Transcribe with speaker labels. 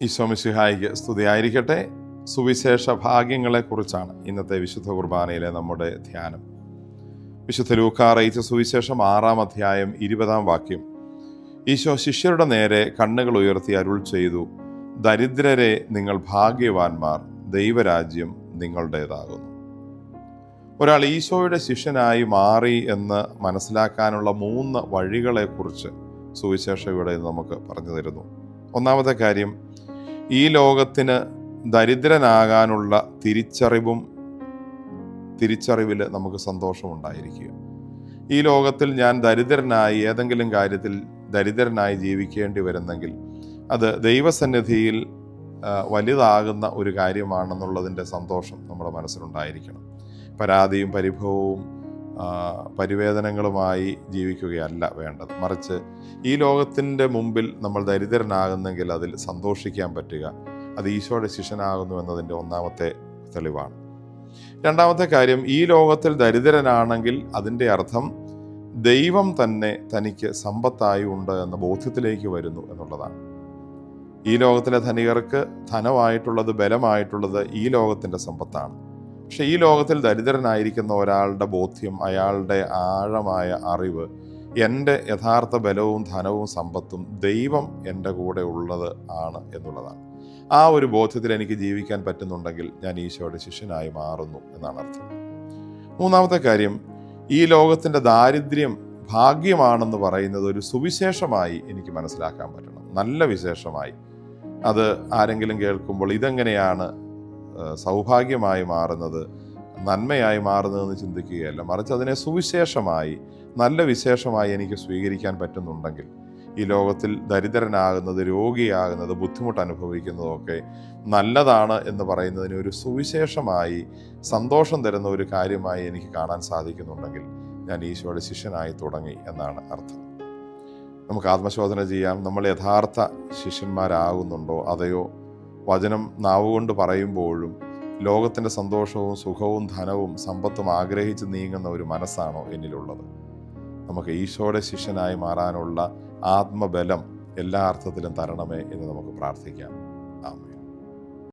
Speaker 1: ഈശോമിശിഹായിക്ക് സ്തുതിയായിരിക്കട്ടെ. സുവിശേഷ ഭാഗ്യങ്ങളെക്കുറിച്ചാണ് ഇന്നത്തെ വിശുദ്ധ കുർബാനയിലെ നമ്മുടെ ധ്യാനം. വിശുദ്ധ ലൂക്ക അറിയിച്ച സുവിശേഷം ആറാം അധ്യായം ഇരുപതാം വാക്യം. ഈശോ ശിഷ്യരുടെ നേരെ കണ്ണുകൾ ഉയർത്തി അരുൾ ചെയ്തു ദരിദ്രരെ നിങ്ങൾ ഭാഗ്യവാന്മാർ ദൈവരാജ്യം നിങ്ങളുടേതാകുന്നു. ഒരാൾ ഈശോയുടെ ശിഷ്യനായി മാറി എന്ന് മനസ്സിലാക്കാനുള്ള മൂന്ന് വഴികളെക്കുറിച്ച് സുവിശേഷം ഇവിടെ നമുക്ക് പറഞ്ഞു തരുന്നു. ഒന്നാമത്തെ കാര്യം ഈ ലോകത്തിന് ദരിദ്രനാകാനുള്ള തിരിച്ചറിവും തിരിച്ചറിവിൽ നമുക്ക് സന്തോഷമുണ്ടായിരിക്കുക. ഈ ലോകത്തിൽ ഞാൻ ദരിദ്രനായി ഏതെങ്കിലും കാര്യത്തിൽ ദരിദ്രനായി ജീവിക്കേണ്ടി വരുന്നെങ്കിൽ അത് ദൈവസന്നിധിയിൽ വലുതാകുന്ന ഒരു കാര്യമാണെന്നുള്ളതിന്റെ സന്തോഷം നമ്മുടെ മനസ്സിലുണ്ടായിരിക്കണം. പരാതിയും പരിഭവവും പരിവേദനങ്ങളുമായി ജീവിക്കുകയല്ല വേണ്ടത്. മറിച്ച് ഈ ലോകത്തിന്റെ മുമ്പിൽ നമ്മൾ ദരിദ്രനാകുന്നെങ്കിൽ അതിൽ സന്തോഷിക്കാൻ പറ്റുക. അത് ഈശോയുടെ ശിഷ്യനാകുന്നു എന്നതിന്റെ ഒന്നാമത്തെ തെളിവാണ്. രണ്ടാമത്തെ കാര്യം ഈ ലോകത്തിൽ ദരിദ്രനാണെങ്കിൽ അതിന്റെ അർത്ഥം ദൈവം തന്നെ തനിക്ക് സമ്പത്തായി ഉണ്ട് എന്ന ബോധ്യത്തിലേക്ക് വരുന്നു എന്നുള്ളതാണ്. ഈ ലോകത്തിലെ ധനികർക്ക് ധനമായിട്ടുള്ളത് ബലമായിട്ടുള്ളത് ഈ ലോകത്തിന്റെ സമ്പത്താണ്. പക്ഷെ ഈ ലോകത്തിൽ ദരിദ്രനായിരിക്കുന്ന ഒരാളുടെ ബോധ്യം അയാളുടെ ആഴമായ അറിവ് എന്റെ യഥാർത്ഥ ബലവും ധനവും സമ്പത്തും ദൈവം എന്റെ കൂടെ ഉള്ളത് ആണ് എന്നുള്ളതാണ്. ആ ഒരു ബോധ്യത്തിൽ എനിക്ക് ജീവിക്കാൻ പറ്റുന്നുണ്ടെങ്കിൽ ഞാൻ ഈശോയുടെ ശിഷ്യനായി മാറുന്നു എന്നാണ് അർത്ഥം. മൂന്നാമത്തെ കാര്യം ഈ ലോകത്തിന്റെ ദാരിദ്ര്യം ഭാഗ്യമാണെന്ന് പറയുന്നത് ഒരു സുവിശേഷമായി എനിക്ക് മനസ്സിലാക്കാൻ പറ്റണം. നല്ല വിശേഷമായി. അത് ആരെങ്കിലും കേൾക്കുമ്പോൾ ഇതെങ്ങനെയാണ് സൗഭാഗ്യമായി മാറുന്നത് നന്മയായി മാറുന്നതെന്ന് ചിന്തിക്കുകയല്ല. മറിച്ച് അതിനെ സുവിശേഷമായി നല്ല വിശേഷമായി എനിക്ക് സ്വീകരിക്കാൻ പറ്റുന്നുണ്ടെങ്കിൽ ഈ ലോകത്തിൽ ദരിദ്രനാകുന്നത് രോഗിയാകുന്നത് ബുദ്ധിമുട്ട് അനുഭവിക്കുന്നതൊക്കെ നല്ലതാണ് എന്ന് പറയുന്നതിന് ഒരു സുവിശേഷമായി സന്തോഷം തരുന്ന ഒരു കാര്യമായി എനിക്ക് കാണാൻ സാധിക്കുന്നുണ്ടെങ്കിൽ ഞാൻ ഈശോയുടെ ശിഷ്യനായി തുടങ്ങി എന്നാണ് അർത്ഥം. നമുക്ക് ആത്മശോധന ചെയ്യാം. നമ്മൾ യഥാർത്ഥ ശിഷ്യന്മാരാകുന്നുണ്ടോ? അതെയോ? വചനം നാവുകൊണ്ട് പറയുമ്പോഴും ലോകത്തിന്റെ സന്തോഷവും സുഖവും ധനവും സമ്പത്തും ആഗ്രഹിച്ച് നീങ്ങുന്ന ഒരു മനസ്സാണോ എന്നിലുള്ളത്. നമുക്ക് ഈശോയുടെ ശിഷ്യനായി മാറാനുള്ള ആത്മബലം എല്ലാ അർത്ഥത്തിലും തരണമേ എന്ന് നമുക്ക് പ്രാർത്ഥിക്കാം.